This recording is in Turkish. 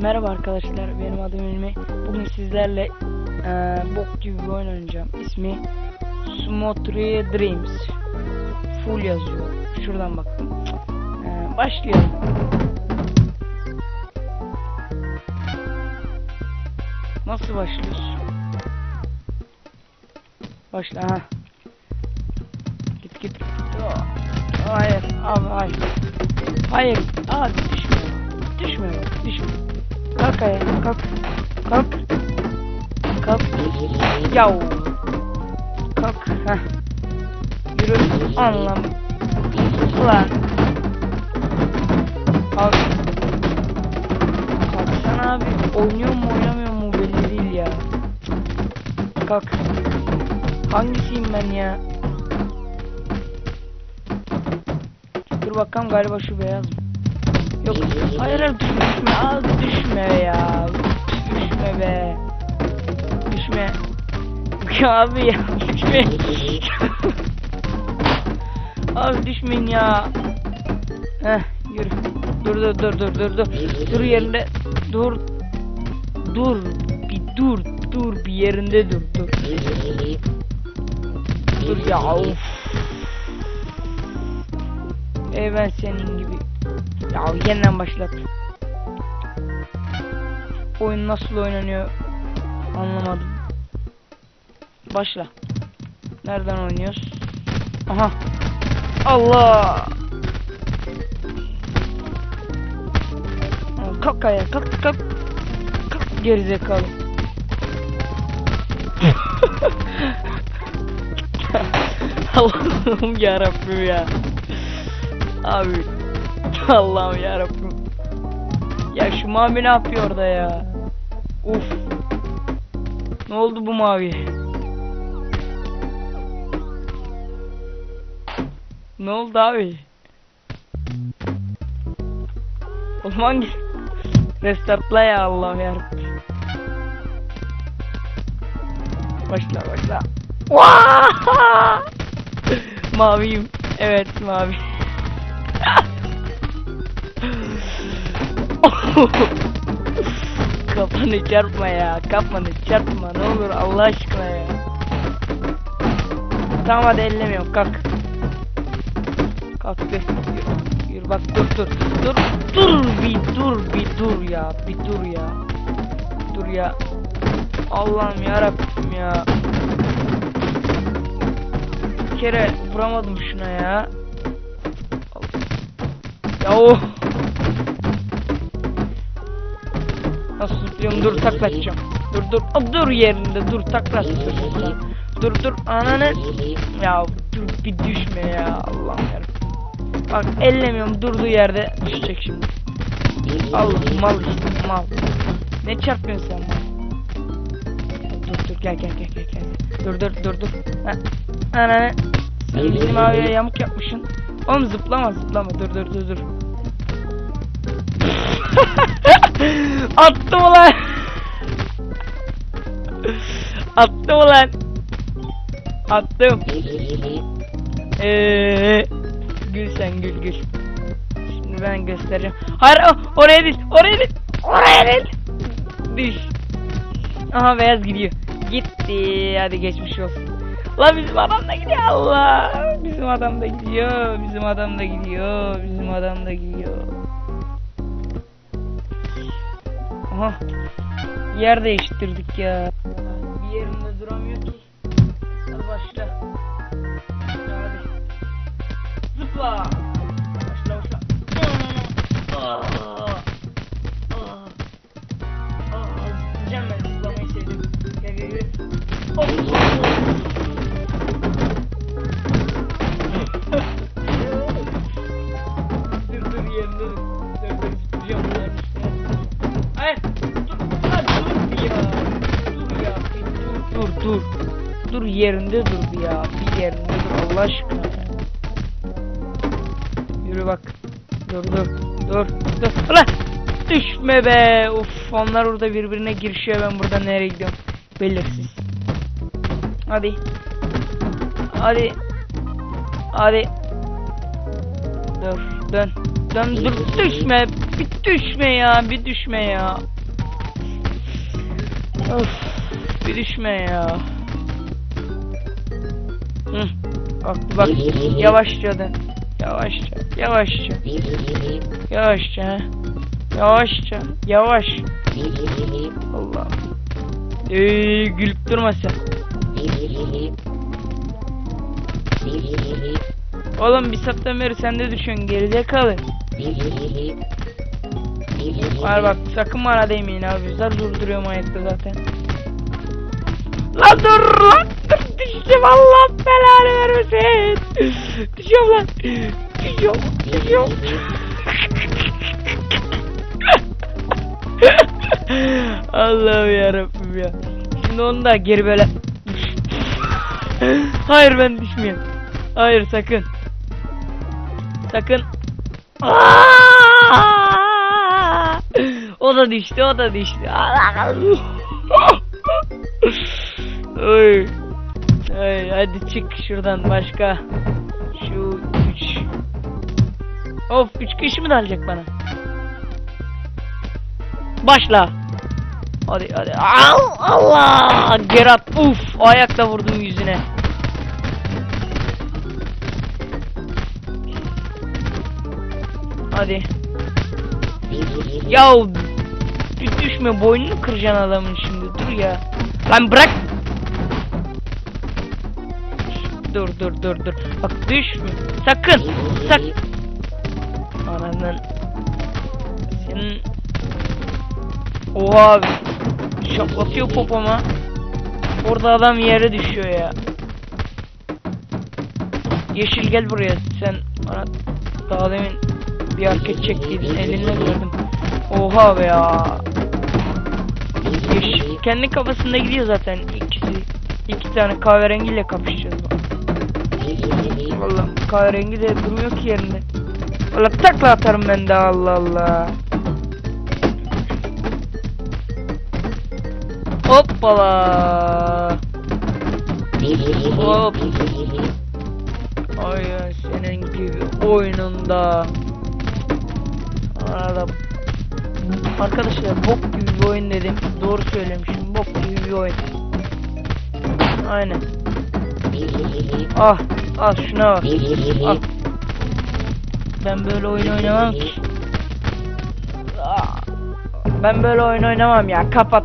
Merhaba arkadaşlar, benim adım İlmi. Bugün sizlerle eee bok gibi bir oyun oynayacağım. İsmi Smotria Dreams. Full yazıyor. Şuradan baktım. Eee, başlayalım. Nasıl başlıyoruz? Başla ha. Git git. git. Aa, Hayır, hayır. Hayır, abi düşme. Düşme, düşme. Kalk ayağa, kalk. Kalk. Kalk. Yav. Kalk. Heh. Yürü. Anlam. Ulan. Kalk. Kalksana abi. Oynuyor mu oynamıyor mu belli değil ya. Kalk. Hangisiyim ben ya? Dur bakalım galiba şu beyaz mı? Yok. Hayır düşme. Al düşme ya. Düşme be. Düşme. Abi ya düşme. abi düşmeyin ya. Heh yürü. Dur dur dur dur dur dur. Dur yerinde. Dur. Dur. Bir dur. Dur bir yerinde dur dur. Dur ya of. Ey ben senin gibi. Ya yeniden başlat. Oyun nasıl oynanıyor anlamadım. Başla. Nereden oynuyoruz? Aha. Allah. Kalk ayağa kalk kalk. Kalk gerizekalı. Allah'ım yarabbim ya. Abi Allah'ım yarabbim. Ya şu mavi ne yapıyor orada ya? Uf. Ne oldu bu mavi? Ne oldu abi? Oğlum hangi? Restartla ya Allah'ım yarabbim. Başla başla. Maviyim. Evet mavi. Kafanı çarpma ya. Kafanı çarpma. Ne olur Allah aşkına ya. Tamam hadi ellemiyorum. Kalk. Kalk bir. Yürü, yürü bak dur dur. Dur. Dur bir dur bir dur ya. Bir dur ya. Dur ya. Allah'ım yarabbim ya. Bir kere vuramadım şuna ya. Ya oh. Zıplıyorum? Dur takla atacağım. Dur dur. Aa, dur yerinde dur takla atacağım. Dur dur ananı. Ya dur bir düşme ya Allah'ım yarabbim. Bak ellemiyorum durduğu yerde düşecek şimdi. Allah mal işte mal. Ne çarpıyorsun sen bana? Dur dur gel gel gel gel gel. Dur dur dur dur. Ha. Ananı. Bizim abiye yamuk yapmışsın. Oğlum zıplama zıplama dur dur dur dur. Attım ulan. Attım ulan. Attım. Eee gül sen gül gül. Şimdi ben göstereceğim. Hayır oraya değil oraya değil oraya değil. Düş. Aha beyaz gidiyor. Gitti. Hadi geçmiş olsun. La bizim adam da gidiyor Allah. Bizim adam da gidiyor. Bizim adam da gidiyor. Bizim adam da gidiyor. Aha. Yer değiştirdik ya. Bir yerinde duramıyor ki. Hadi başla. Hadi. Zıpla. Yerinde dur bir ya. Bir yerinde dur Allah aşkına. Yürü bak. Dur dur. Dur. Dur. Ulan. Düşme be. Uf onlar orada birbirine girişiyor. Ben burada nereye gidiyorum? Belirsiz. Hadi. Hadi. Hadi. Dur. Dön. Dön. Dur. Düşme. bir düşme ya bir düşme ya. Of bir düşme ya. Bak bak yavaşça da. Yavaşça yavaşça. Yavaşça. Yavaşça. Yavaş. Allah. Ee, gülüp durma sen. Oğlum bir saatten beri sen de düşüyorsun geride kalın. Var bak sakın bana değmeyin abi. Zar durduruyorum ayakta zaten. Lan dur lan. Düşüyorum lan. Düşüyorum. Düşüyorum. Allah'ım yarabbim ya. Şimdi onu da geri böyle. Hayır ben düşmüyorum. Hayır sakın. Sakın. Aa! O da düştü, o da düştü. Oy. Oy, hadi çık şuradan başka. Of üç kişi mi dalacak bana? Başla. Hadi hadi. Al, Allah! Gerat uf ayakla vurdum yüzüne. Hadi. Ya düşme boynunu kıracaksın adamın şimdi dur ya. Lan bırak. Dur dur dur dur. Bak düşme. Sakın. Sak. Ananın. Senin. Oha abi. Şaplatıyor popoma. Orada adam yere düşüyor ya. Yeşil gel buraya. Sen bana daha demin bir hareket çektiydin. Elinle gördüm. Oha be ya. Yeşil kendi kafasında gidiyor zaten ikisi. İki tane kahverengiyle kapışacağız. Vallahi kahverengi de durmuyor ki yerinde. Valla takla atarım ben de Allah Allah. Hoppala. Hop. Ay senin gibi oyununda. Arada Arkadaşlar bok gibi bir oyun dedim. Doğru söylemişim. Bok gibi bir oyun. Aynen. Ah, ah şuna bak. Ah. Ben böyle oyun oynamam ki. Ben böyle oyun oynamam ya. Kapat.